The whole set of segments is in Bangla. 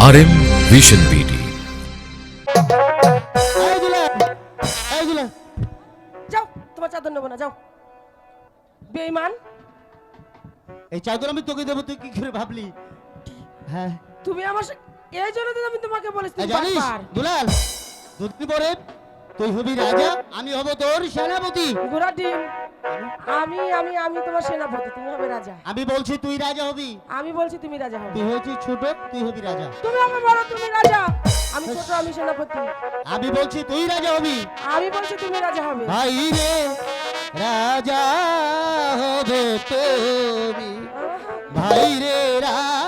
আর এম ভিশন বিডি এই দুলাল এই দুলাল যাও তোমার চাদর নেব না যাও। বেইমান। এই চাদর আমি তোকে দেবো তুই কি করে ভাবলি? হ্যাঁ। তুমি আমার এই জন্য তো আমি তোমাকে বলেছি জানিস দুলাল দুদিন পরে তুই হবি রাজা আমি হব তোর সেনাপতি। ঘোড়া ডিম। আমি আমি আমি তোমার সেনাপতি তুমি হবে রাজা। আমি বলছি তুই রাজা হবি। আমি বলছি তুমি রাজা হবে। তুই হয়েছিস ছোট তুই হবি রাজা। তুমি হবে বড় তুমি রাজা। আমি ছোট আমি সেনাপতি। আমি বলছি তুই রাজা হবি। আমি বলছি তুমি রাজা হবে। ভাই রে রাজা হবে তুমি ভাই রে রাজা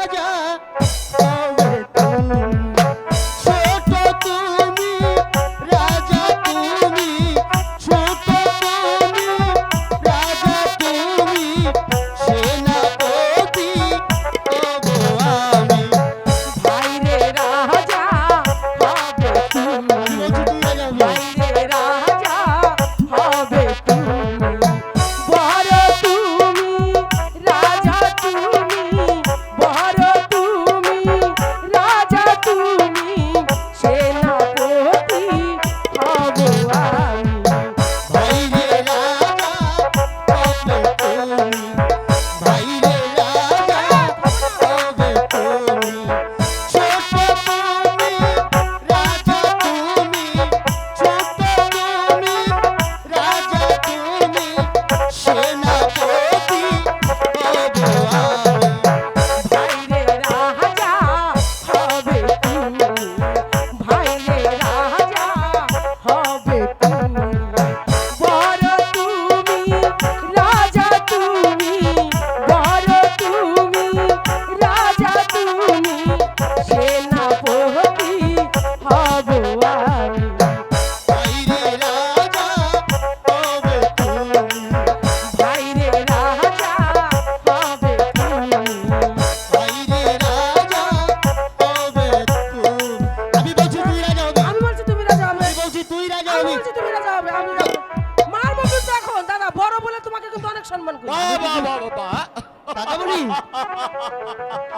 কাকামণি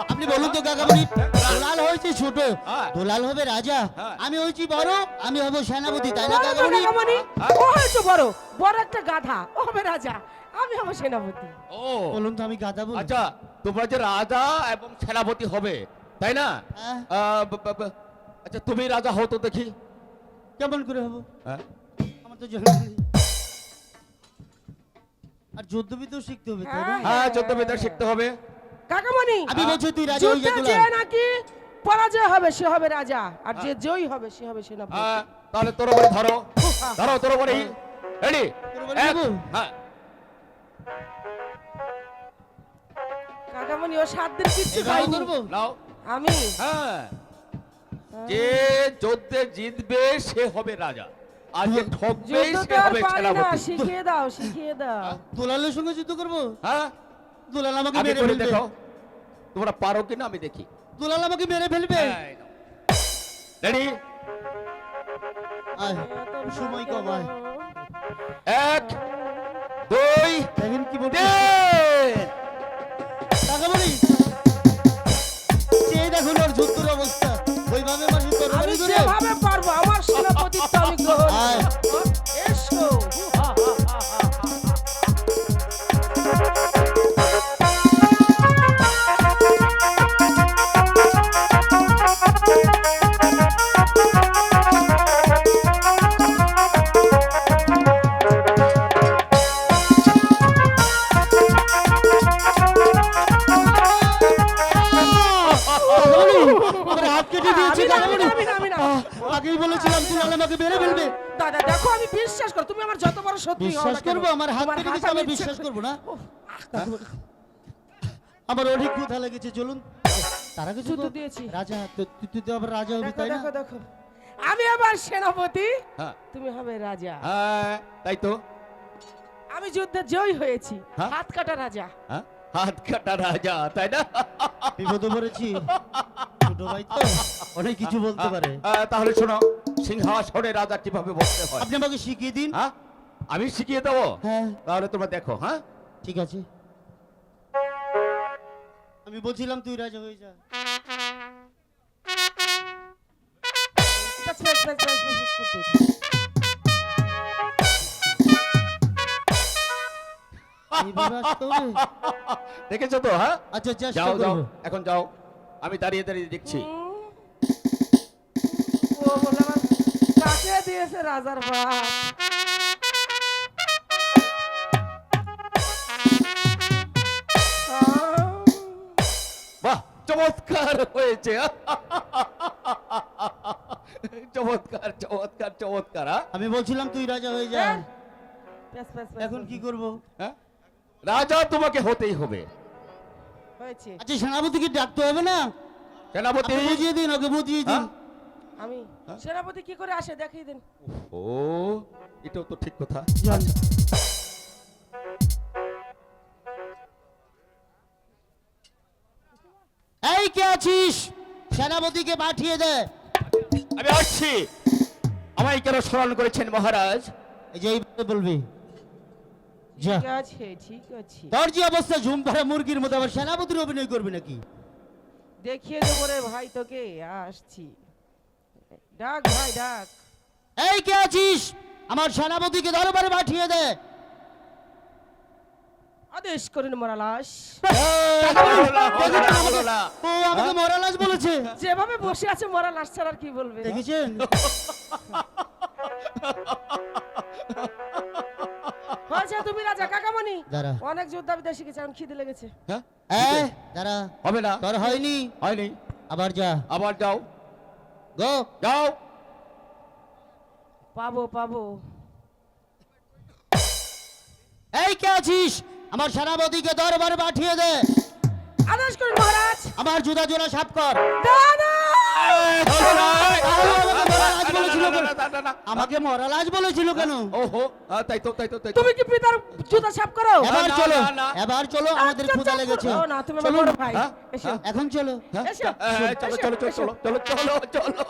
আপনি বলুন তো কাকামণি দোলাল হয়েছে ছোট। হ্যাঁ। দোলাল হবে রাজা। হ্যাঁ। আমি হয়েছি বড় আমি হব সেনাপতি তাই না কাকামণি? কাকামণি, ও হয়েছে বড় বড় একটা গাধা ও হবে রাজা আমি হব সেনাপতি। ও। বলুন তো আমি গাধা বলি আচ্ছা তোমরা যে রাজা এবং সেনাপতি হবে তাই না? হ্যাঁ। আচ্ছা তুমি রাজা হও তো দেখি। কেমন করে হব? হ্যাঁ? আমার তো জানা নেই। আর যুদ্ধ বিদ্যুৎ শিখতে হবে তাই না? হ্যাঁ চোদ্দ বিদ্যা শিখতে হবে। কাকামণি আমি বলছি তুই রাজা হয়ে যা যুদ্ধে যে নাকি পরাজয় হবে সে হবে রাজা। আর যে জয়ী হবে সে হবে সেনাপতি। হ্যাঁ তাহলে তোর বাড়ি ধরো। ধরো তোর বাড়ি রেডি যাব? হ্যাঁ। কাকামণি ও সাত দিন কিচ্ছু এভাবে খাইনি। নাও। আমি? হ্যাঁ। যে যুদ্ধে জিতবে সে হবে রাজা। আর যে সে হবে সেনাপতি শিখিয়ে দাও শিখিয়ে দাও। দুলালের সঙ্গে যুদ্ধ করব? হ্যাঁ। দুলাল আমাকে মেরে ফেলবে। দেখো তোমরা পারো কিনা আমি দেখি। দুলাল আমাকে মেরে ফেলবে? রেডি আয়, সময় কম এক দুই দেখেন কি দেখুন ওর যুদ্ধের অবস্থা। ওইভাবে মাসে আমি তরবারি ধরে যেভাবে পারব আমার সেনাপতিত্ব আগেই বলেছিলাম দুলাল আমাকে মেরে ফেলবে। দাদা দেখো আমি বিশ্বাস কর তুমি আমার যত বড় বিশ্বাস করব? আমার হাত দিয়েছে আমি বিশ্বাস করব না। আমার অনেক ক্ষুধা লেগেছে চলুন। তার যুদ্ধ যুদ্ধ দিয়েছি। রাজা তুই তো আবার রাজা হবি তাই না? দেখো দেখো। আমি আবার সেনাপতি হ্যাঁ। তুমি হবে রাজা। হ্যাঁ তাই তো। আমি যুদ্ধে জয় হয়েছি হ্যাঁ? হাত কাটা রাজা। হ্যাঁ? হাত কাটা রাজা তাই না? বিপদে পড়েছি। ছোট ভাই তো অনেক কিছু বলতে পারে। তাহলে শোনো সিংহাসনে রাজা কীভাবে বসতে হয়? আপনি আমাকে শিখিয়ে দিন। হ্যাঁ? আমি শিখিয়ে দেবো? হ্যাঁ। তাহলে তোমরা দেখো হ্যাঁ? ঠিক আছে। আমি বলছিলাম তুই রাজা হয়ে যা? দেখেছ তো হ্যাঁ? আচ্ছা যাও যাও এখন যাও। আমি দাঁড়িয়ে দাঁড়িয়ে দেখছি। ও বলে কাকে দিয়েছে রাজার ভাত বাহ চমৎকার হয়েছে। চমৎকার চমৎকার চমৎকার হ্যাঁ? আমি বলছিলাম তুই রাজা হয়ে যা। হ্যাঁ। এখন কি করব? হ্যাঁ? রাজা তোমাকে হতেই হবে। হয়েছে আচ্ছা সেনাপতিকে ডাকতে হবে না? সেনাপতি? বুঝিয়ে দিন ওকে বুঝিয়ে দিন। হ্যাঁ? আমি। সেনাপতি কি করে আসে দেখিয়ে দিন। ও এটাও তো ঠিক কথা। চল। এই কে আছিস? সেনাপতিকে পাঠিয়ে দে। আমি আসছি। আমায় কেন স্মরণ করেছেন মহারাজ? এই যে এইভাবে বলবি। ঠিক আছে ঠিক আছে। তোর যে অবস্থা ঝুম মুরগির মতো আবার সেনাপতির অভিনয় করবি নাকি? দেখিয়ে দেবো রে ভাই তোকে আসছি। ডাক ভাই ডাক। এই কে আছিস? আমার সেনাপতিকে দরবারে পাঠিয়ে দে। আদেশ করুন মরালাস ও আমাকে মরালাস বলেছে। যেভাবে বসে আছে মরালাস ছাড়া আর কি বলবে? দেখেছেন? হয়েছে তুমি রাজা কাকামণি। দাঁড়া অনেক যোদ্ধা শিখেছে এখন খিদে লেগেছে। হ্যাঁ? এ দাঁড়া হবে না। তোর হয়নি। হয়নি। আবার যা। আবার যাও। গো। যাও। পাবো পাবো। এই কে আছিস? আমার সেনাপতিকে দরবারে পাঠিয়ে দে। আদেশ করুন মহারাজ। আমার জুতা জোড়া সাফ কর। দাদা আমাকে মরালাজ বলেছিল কেন? ওহো তাই তো তাই তো তাই তুমি কি পিতার জুতা সাফ করো? এবার না, চলো। এবার চলো আমাদের আচ্ছা, ক্ষুধা আচ্ছা, লেগেছে। ও না তুমি আমার বড় ভাই? এসো। এখন চলো? এসো, চলো চলো চলো চলো চলো চলো চলো।